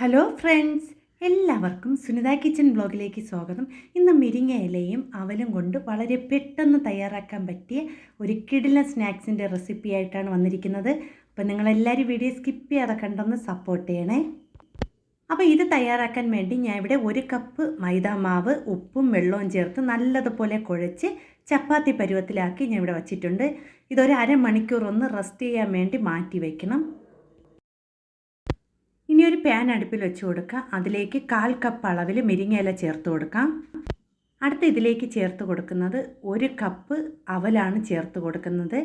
Hello friends എല്ലാവർക്കും Sunitha kitchen ബ്ലോഗിലേക്ക് സ്വാഗതം. ഇന്ന് മിരിങ്ങ ഇലയും അവലും കൊണ്ട് വളരെ പെട്ടെന്ന് തയ്യാറാക്കാൻ പറ്റിയ ഒരു കിടില സ്നാക്സിന്റെ റെസിപ്പി ആയിട്ടാണ് വന്നിരിക്കുന്നത്. അപ്പോൾ നിങ്ങളെല്ലാവരും വീഡിയോ സ്കിപ്പ് ചെയ്യാതെ കണ്ടൊന്ന് സപ്പോർട്ട് ചെയ്യണേ. അപ്പോൾ ഇത് തയ്യാറാക്കാൻ വേണ്ടി ഞാൻ ഇവിടെ ഒരു കപ്പ് മൈദാ മാവ് ഉപ്പും വെള്ളവും ചേർത്ത് നല്ലതുപോലെ കുഴച്ച് ചപ്പാത്തി പരുവത്തിലാക്കി ഞാൻ ഇവിടെ വച്ചിട്ടുണ്ട്. ഇതൊരു അരമണിക്കൂർ ഒന്ന് റെസ്റ്റ് ചെയ്യാൻ വേണ്ടി മാറ്റി വയ്ക്കണം ഇനി ഒരു പാൻ അടുപ്പിൽ വെച്ച് കൊടുക്കുക. അതിലേക്ക് കാൽ കപ്പ് അളവിൽ മിരിങ്ങയില ചേർത്ത് കൊടുക്കാം. അടുത്ത ഇതിലേക്ക് ചേർത്ത് കൊടുക്കുന്നത് ഒരു കപ്പ് അവലാണ് ചേർത്ത് കൊടുക്കുന്നത്.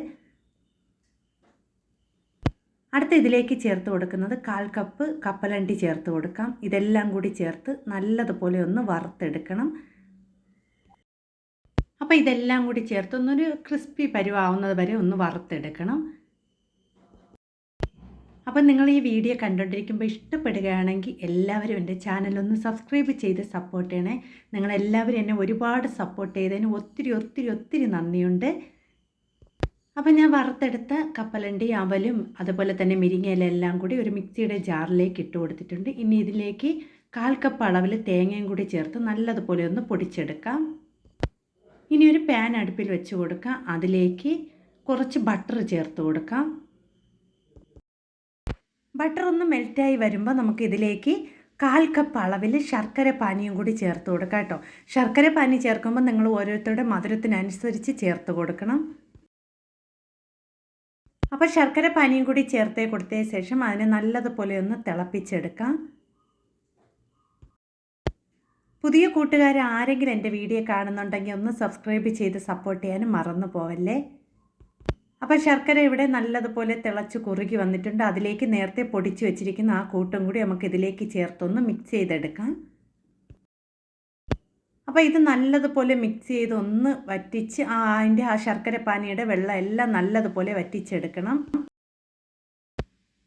അടുത്ത ഇതിലേക്ക് ചേർത്ത് കൊടുക്കുന്നത് കാൽ കപ്പ് കപ്പലണ്ടി ചേർത്ത് കൊടുക്കാം. ഇതെല്ലാം കൂടി ചേർത്ത് നല്ലതുപോലെ ഒന്ന് വറുത്തെടുക്കണം. അപ്പോൾ ഇതെല്ലാം കൂടി ചേർത്ത് ഒന്നൊരു ക്രിസ്പി പരുവാവുന്നത് വരെ ഒന്ന് വറുത്തെടുക്കണം. അപ്പം നിങ്ങൾ ഈ വീഡിയോ കണ്ടുകൊണ്ടിരിക്കുമ്പോൾ ഇഷ്ടപ്പെടുകയാണെങ്കിൽ എല്ലാവരും എന്റെ ചാനലൊന്ന് സബ്സ്ക്രൈബ് ചെയ്ത് സപ്പോർട്ട് ചെയ്യണേ. നിങ്ങളെല്ലാവരും എന്നെ ഒരുപാട് സപ്പോർട്ട് ചെയ്തതിന് ഒത്തിരി ഒത്തിരി ഒത്തിരി നന്ദിയുണ്ട്. അപ്പം ഞാൻ വറുത്തെടുത്ത കപ്പലണ്ടി അവലും അതുപോലെ തന്നെ മിരിങ്ങയിലെല്ലാം കൂടി ഒരു മിക്സിയുടെ ജാറിലേക്ക് ഇട്ട് കൊടുത്തിട്ടുണ്ട്. ഇനി ഇതിലേക്ക് കാൽ കപ്പ് അളവിൽ തേങ്ങയും കൂടി ചേർത്ത് നല്ലതുപോലെ ഒന്ന് പൊടിച്ചെടുക്കാം. ഇനി ഒരു പാൻ അടുപ്പിൽ വെച്ച് കൊടുക്കാം. അതിലേക്ക് കുറച്ച് ബട്ടർ ചേർത്ത് കൊടുക്കാം. ബട്ടർ ഒന്ന് മെൽറ്റായി വരുമ്പോൾ നമുക്കിതിലേക്ക് കാൽ കപ്പ് അളവിൽ ശർക്കര പാനിയും കൂടി ചേർത്ത് കൊടുക്കാം കേട്ടോ. ശർക്കര പാനി ചേർക്കുമ്പോൾ നിങ്ങൾ ഓരോരുത്തരുടെ മധുരത്തിനനുസരിച്ച് ചേർത്ത് കൊടുക്കണം. അപ്പോൾ ശർക്കര പാനിയും കൂടി ചേർത്ത് കൊടുത്തതിന് ശേഷം അതിനെ നല്ലതുപോലെ ഒന്ന് തിളപ്പിച്ചെടുക്കാം. പുതിയ കൂട്ടുകാർ ആരെങ്കിലും എന്റെ വീഡിയോ കാണുന്നുണ്ടെങ്കിൽ ഒന്ന് സബ്സ്ക്രൈബ് ചെയ്ത് സപ്പോർട്ട് ചെയ്യാനും മറന്നു പോവല്ലേ? അപ്പോൾ ശർക്കര ഇവിടെ നല്ലതുപോലെ തിളച്ച് കുറുകി വന്നിട്ടുണ്ട്. അതിലേക്ക് നേരത്തെ പൊടിച്ച് വെച്ചിരിക്കുന്ന ആ കൂട്ടും കൂടി നമുക്ക് ഇതിലേക്ക് ചേർത്തൊന്ന് മിക്സ് ചെയ്തെടുക്കാം. അപ്പോൾ ഇത് നല്ലതുപോലെ മിക്സ് ചെയ്ത് ഒന്ന് വറ്റിച്ച് ആ അതിന്റെ ആ ശർക്കര പാനിയുടെ വെള്ളം എല്ലാം നല്ലതുപോലെ വറ്റിച്ചെടുക്കണം.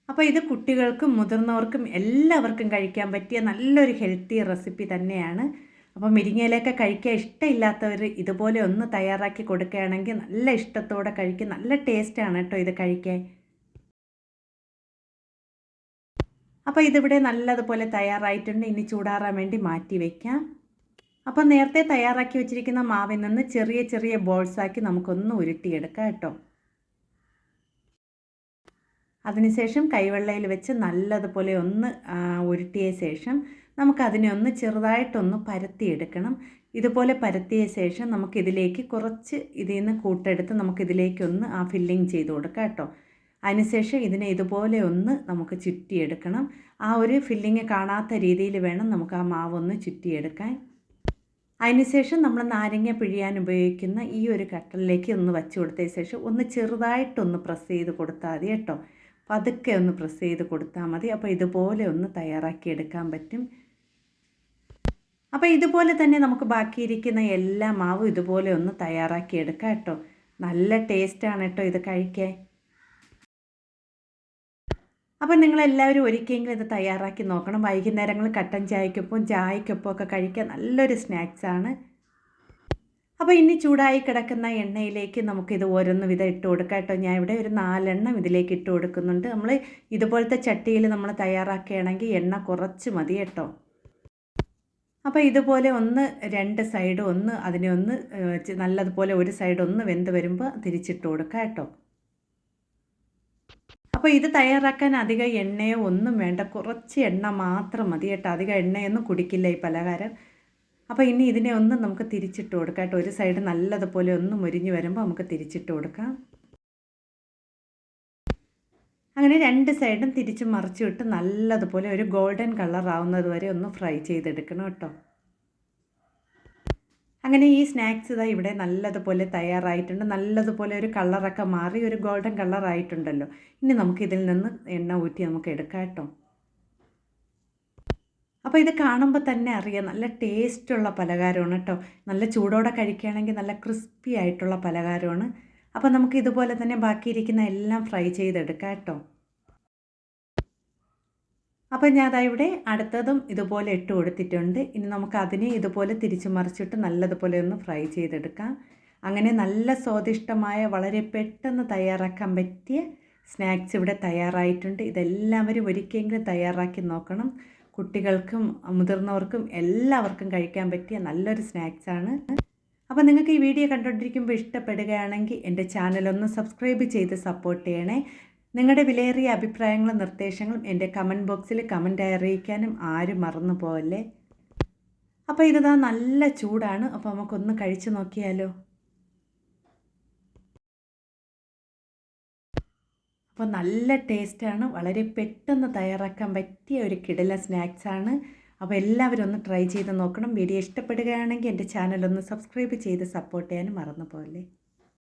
അപ്പോൾ ഇത് കുട്ടികൾക്കും മുതിർന്നവർക്കും എല്ലാവർക്കും കഴിക്കാൻ പറ്റിയ നല്ലൊരു ഹെൽത്തി റെസിപ്പി തന്നെയാണ്. അപ്പോൾ മുരിങ്ങയിലൊക്കെ കഴിക്കാൻ ഇഷ്ടമില്ലാത്തവർ ഇതുപോലെ ഒന്ന് തയ്യാറാക്കി കൊടുക്കുകയാണെങ്കിൽ നല്ല ഇഷ്ടത്തോടെ കഴിക്കും. നല്ല ടേസ്റ്റാണ് കേട്ടോ ഇത് കഴിക്കാൻ. അപ്പോൾ ഇതിവിടെ നല്ലതുപോലെ തയ്യാറായിട്ടുണ്ട്. ഇനി ചൂടാറാൻ വേണ്ടി മാറ്റി വയ്ക്കാം അപ്പോൾ നേരത്തെ തയ്യാറാക്കി വെച്ചിരിക്കുന്ന മാവിൽ നിന്ന് ചെറിയ ചെറിയ ബോൾസാക്കി നമുക്കൊന്ന് ഉരുട്ടിയെടുക്കാം കേട്ടോ. അതിനുശേഷം കൈവെള്ളയിൽ വെച്ച് നല്ലതുപോലെ ഒന്ന് ഉരുട്ടിയ ശേഷം നമുക്കതിനെ ഒന്ന് ചെറുതായിട്ടൊന്ന് പരത്തിയെടുക്കണം. ഇതുപോലെ പരത്തിയ ശേഷം നമുക്കിതിലേക്ക് കുറച്ച് ഇതിൽ നിന്ന് കൂട്ടെടുത്ത് നമുക്കിതിലേക്കൊന്ന് ആ ഫില്ലിങ് ചെയ്ത് കൊടുക്കാം കേട്ടോ. അതിനുശേഷം ഇതിനെ ഇതുപോലെ ഒന്ന് നമുക്ക് ചുറ്റിയെടുക്കണം. ആ ഒരു ഫില്ലിങ് കാണാത്ത രീതിയിൽ വേണം നമുക്ക് ആ മാവ് ഒന്ന് ചുറ്റിയെടുക്കാൻ അതിനുശേഷം നമ്മൾ നാരങ്ങ പിഴിയാൻ ഉപയോഗിക്കുന്ന ഈ ഒരു കട്ടലിലേക്ക് ഒന്ന് വച്ചു കൊടുത്തതിന് ശേഷം ഒന്ന് ചെറുതായിട്ടൊന്ന് പ്രസ് ചെയ്ത് കൊടുത്താൽ മതി കേട്ടോ. പതുക്കെ ഒന്ന് പ്രസ് ചെയ്ത് കൊടുത്താൽ മതി. അപ്പോൾ ഇതുപോലെ ഒന്ന് തയ്യാറാക്കി എടുക്കാൻ പറ്റും. അപ്പോൾ ഇതുപോലെ തന്നെ നമുക്ക് ബാക്കിയിരിക്കുന്ന എല്ലാ മാവും ഇതുപോലെ ഒന്ന് തയ്യാറാക്കി എടുക്കാം കേട്ടോ. നല്ല ടേസ്റ്റാണ് കേട്ടോ ഇത് കഴിക്കാൻ. അപ്പം നിങ്ങളെല്ലാവരും ഒരിക്കലെങ്കിലും ഇത് തയ്യാറാക്കി നോക്കണം. വൈകുന്നേരങ്ങൾ കട്ടൻ ചായക്കൊപ്പം ചായക്കൊപ്പം ഒക്കെ കഴിക്കാൻ നല്ലൊരു സ്നാക്സാണ് അപ്പോൾ ഇനി ചൂടായി കിടക്കുന്ന എണ്ണയിലേക്ക് നമുക്കിത് ഓരോന്ന് വിധം ഇട്ട് കൊടുക്കാം കേട്ടോ. ഞാൻ ഇവിടെ ഒരു നാലെണ്ണം ഇതിലേക്ക് ഇട്ട് കൊടുക്കുന്നുണ്ട്. നമ്മൾ ഇതുപോലത്തെ ചട്ടിയിൽ നമ്മൾ തയ്യാറാക്കുകയാണെങ്കിൽ എണ്ണ കുറച്ച് മതി കേട്ടോ. അപ്പോൾ ഇതുപോലെ ഒന്ന് രണ്ട് സൈഡ് ഒന്ന് അതിനെ ഒന്ന് നല്ലതുപോലെ ഒരു സൈഡ് ഒന്ന് വെന്ത് വരുമ്പോൾ തിരിച്ചിട്ട് കൊടുക്കുക കേട്ടോ. അപ്പോൾ ഇത് തയ്യാറാക്കാൻ അധികം എണ്ണയോ ഒന്നും വേണ്ട. കുറച്ച് എണ്ണ മാത്രം മതി കേട്ടോ. അധികം എണ്ണയൊന്നും കുടിക്കില്ല ഈ പലഹാരം. അപ്പോൾ ഇനി ഇതിനെ ഒന്ന് നമുക്ക് തിരിച്ചിട്ട് കൊടുക്കാം കേട്ടോ. ഒരു സൈഡ് നല്ലതുപോലെ ഒന്ന് മുരിഞ്ഞ് വരുമ്പോൾ നമുക്ക് തിരിച്ചിട്ട് കൊടുക്കാം. അങ്ങനെ രണ്ട് സൈഡും തിരിച്ച് മറിച്ച് വിട്ട് നല്ലതുപോലെ ഒരു ഗോൾഡൻ കളർ ആവുന്നത് വരെ ഒന്ന് ഫ്രൈ ചെയ്തെടുക്കണം കേട്ടോ. അങ്ങനെ ഈ സ്നാക്സ് ഇതാ ഇവിടെ നല്ലതുപോലെ തയ്യാറായിട്ടുണ്ട്. നല്ലതുപോലെ ഒരു കളറൊക്കെ മാറി ഒരു ഗോൾഡൻ കളറായിട്ടുണ്ടല്ലോ ഇനി നമുക്ക് ഇതിൽ നിന്ന് എണ്ണ ഊറ്റി നമുക്ക് എടുക്കാം കേട്ടോ. അപ്പോൾ ഇത് കാണുമ്പോൾ തന്നെ അറിയാം നല്ല ടേസ്റ്റുള്ള പലഹാരമാണ് കേട്ടോ. നല്ല ചൂടോടെ കഴിക്കുകയാണെങ്കിൽ നല്ല ക്രിസ്പി ആയിട്ടുള്ള പലഹാരമാണ്. അപ്പോൾ നമുക്ക് ഇതുപോലെ തന്നെ ബാക്കിയിരിക്കുന്ന എല്ലാം ഫ്രൈ ചെയ്തെടുക്കാം കേട്ടോ. അപ്പോൾ ഞാൻ അതാ ഇവിടെ അടുത്തതും ഇതുപോലെ ഇട്ട് കൊടുത്തിട്ടുണ്ട്. ഇനി നമുക്ക് അതിനെ ഇതുപോലെ തിരിച്ചു മറിച്ചിട്ട് നല്ലതുപോലെ ഒന്ന് ഫ്രൈ ചെയ്തെടുക്കാം. അങ്ങനെ നല്ല സ്വാദിഷ്ടമായ വളരെ പെട്ടെന്ന് തയ്യാറാക്കാൻ പറ്റിയ സ്നാക്സ് ഇവിടെ തയ്യാറായിട്ടുണ്ട്. ഇതെല്ലാവരും ഒരിക്കലെങ്കിലും തയ്യാറാക്കി നോക്കണം. കുട്ടികൾക്കും മുതിർന്നവർക്കും എല്ലാവർക്കും കഴിക്കാൻ പറ്റിയ നല്ലൊരു സ്നാക്സാണ് അപ്പോൾ നിങ്ങൾക്ക് ഈ വീഡിയോ കണ്ടുകൊണ്ടിരിക്കുമ്പോൾ ഇഷ്ടപ്പെടുകയാണെങ്കിൽ എന്റെ ചാനലൊന്ന് സബ്സ്ക്രൈബ് ചെയ്ത് സപ്പോർട്ട് ചെയ്യണേ. നിങ്ങളുടെ വിലയേറിയ അഭിപ്രായങ്ങളും നിർദ്ദേശങ്ങളും എന്റെ കമന്റ് ബോക്സിൽ കമന്റായി അറിയിക്കാനും ആരും മറന്നു പോകല്ലേ അപ്പോൾ ഇതാ നല്ല ചൂടാണ്. അപ്പോൾ നമുക്കൊന്ന് കഴിച്ചു നോക്കിയാലോ? അപ്പോൾ നല്ല ടേസ്റ്റാണ്. വളരെ പെട്ടെന്ന് തയ്യാറാക്കാൻ പറ്റിയ ഒരു കിടല സ്നാക്സാണ്. അപ്പോൾ എല്ലാവരും ഒന്ന് ട്രൈ ചെയ്ത് നോക്കണം. വീഡിയോ ഇഷ്ടപ്പെടുകയാണെങ്കിൽ എന്റെ ചാനൽ ഒന്ന് സബ്സ്ക്രൈബ് ചെയ്ത് സപ്പോർട്ട് ചെയ്യാനും മറന്നു പോലെ